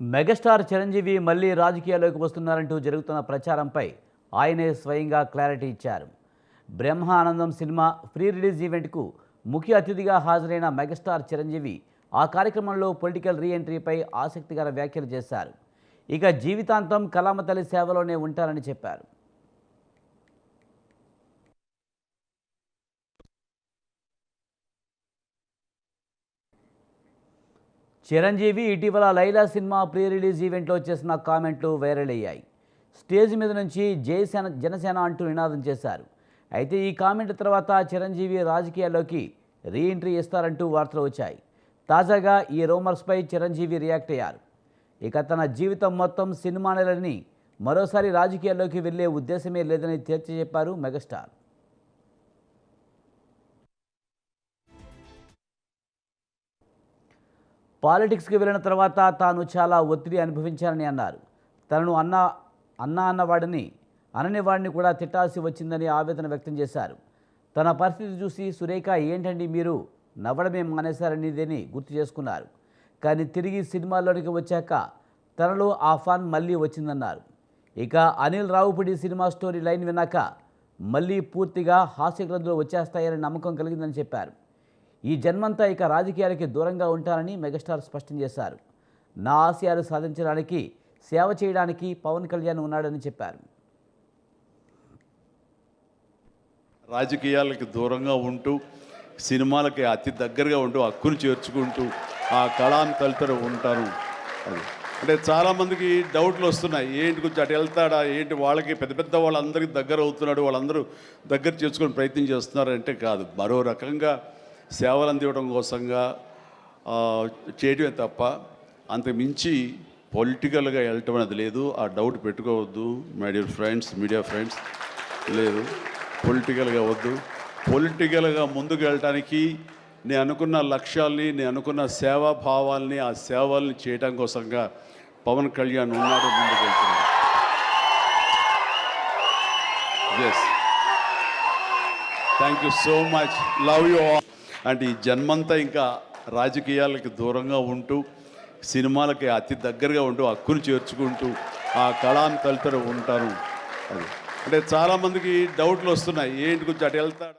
Megastar Chiranjeevi మళ్ళీ రాజకీయాల్లోకి వస్తున్నారంటూ జరుగుతున్న ప్రచారంపై ఆయనే స్వయంగా క్లారిటీ ఇచ్చారు. బ్రహ్మానందం సినిమా ప్రీ రిలీజ్ ఈవెంట్కు ముఖ్య అతిథిగా హాజరైన మెగాస్టార్ చిరంజీవి ఆ కార్యక్రమంలో పొలిటికల్ రీఎంట్రీపై ఆసక్తికర వ్యాఖ్యలు చేశారు. ఇక జీవితాంతం కలామతల్లి సేవలోనే ఉంటారని చెప్పారు. చిరంజీవి ఇటీవల లైలా సినిమా ప్రీ రిలీజ్ ఈవెంట్లో చేసిన కామెంట్లు వైరల్ అయ్యాయి. స్టేజ్ మీద నుంచి జయసేన జనసేన అంటూ నినాదం చేశారు. అయితే ఈ కామెంట్ తర్వాత చిరంజీవి రాజకీయాల్లోకి రీఎంట్రీ ఇస్తారంటూ వార్తలు వచ్చాయి. తాజాగా ఈ రూమర్స్పై చిరంజీవి రియాక్ట్ అయ్యారు. ఇక తన జీవితం మొత్తం సినిమాలని మరోసారి రాజకీయాల్లోకి వెళ్ళే ఉద్దేశమే లేదని తేల్చి చెప్పారు మెగాస్టార్. పాలిటిక్స్కి వెళ్ళిన తర్వాత తాను చాలా ఒత్తిడి అనుభవించానని అన్నారు. తనను అన్న అన్న అన్నవాడిని అననివాడిని కూడా తిట్టాల్సి వచ్చిందని ఆవేదన వ్యక్తం చేశారు. తన పరిస్థితి చూసి సురేఖ ఏంటండి మీరు? నవ్వడమే మానేశారనేదని గుర్తు చేసుకున్నారు. కానీ తిరిగి సినిమాల్లోనికి వచ్చాక తనలో ఆ ఫాన్ మళ్ళీ వచ్చిందన్నారు. ఇక Anil Ravipudi cinema story line విన్నాక మళ్ళీ పూర్తిగా హాస్యగ్రంథులు వచ్చేస్తాయనే నమ్మకం కలిగిందని చెప్పారు. ఈ జన్మంతా ఇక రాజకీయాలకి దూరంగా ఉంటానని మెగాస్టార్ స్పష్టం చేశారు. నా ఆశయాలు సాధించడానికి సేవ చేయడానికి పవన్ కళ్యాణ్ ఉన్నాడని చెప్పారు. రాజకీయాలకి దూరంగా ఉంటూ సినిమాలకి అతి దగ్గరగా ఉంటూ హక్కును చేర్చుకుంటూ ఆ కళాన్ని తలుతూ ఉంటాను అది. అంటే చాలామందికి డౌట్లు వస్తున్నాయి. ఏంటి కొంచెం అటు వెళ్తాడా? ఏంటి వాళ్ళకి పెద్ద పెద్ద వాళ్ళందరికీ దగ్గర అవుతున్నాడు? వాళ్ళందరూ దగ్గర చేసుకుని ప్రయత్నం చేస్తున్నారంటే కాదు. మరో రకంగా సేవలు అందివ్వడం కోసంగా చేయడమే తప్ప అంతకు మించి పొలిటికల్గా వెళ్ళటం అనేది లేదు. ఆ డౌట్ పెట్టుకోవద్దు. My dear friends media friends లేదు. పొలిటికల్గా వద్దు. పొలిటికల్గా ముందుకు వెళ్ళటానికి నేను అనుకున్న లక్ష్యాల్ని నేను అనుకున్న సేవా భావాల్ని ఆ సేవల్ని చేయడం కోసంగా పవన్ కళ్యాణ్ ఉన్నాడు ముందుకు వెళ్తున్నాడు. Yes thank you so much love you all అంటే ఈ జన్మంతా ఇంకా రాజకీయాలకి దూరంగా ఉంటూ సినిమాలకి అతి దగ్గరగా ఉంటూ హక్కును చేర్చుకుంటూ ఆ కళాన్ని తలుతూ ఉంటాను అది. అంటే చాలామందికి డౌట్లు వస్తున్నాయి ఏంటి కొంచెం అటు వెళ్తాడు?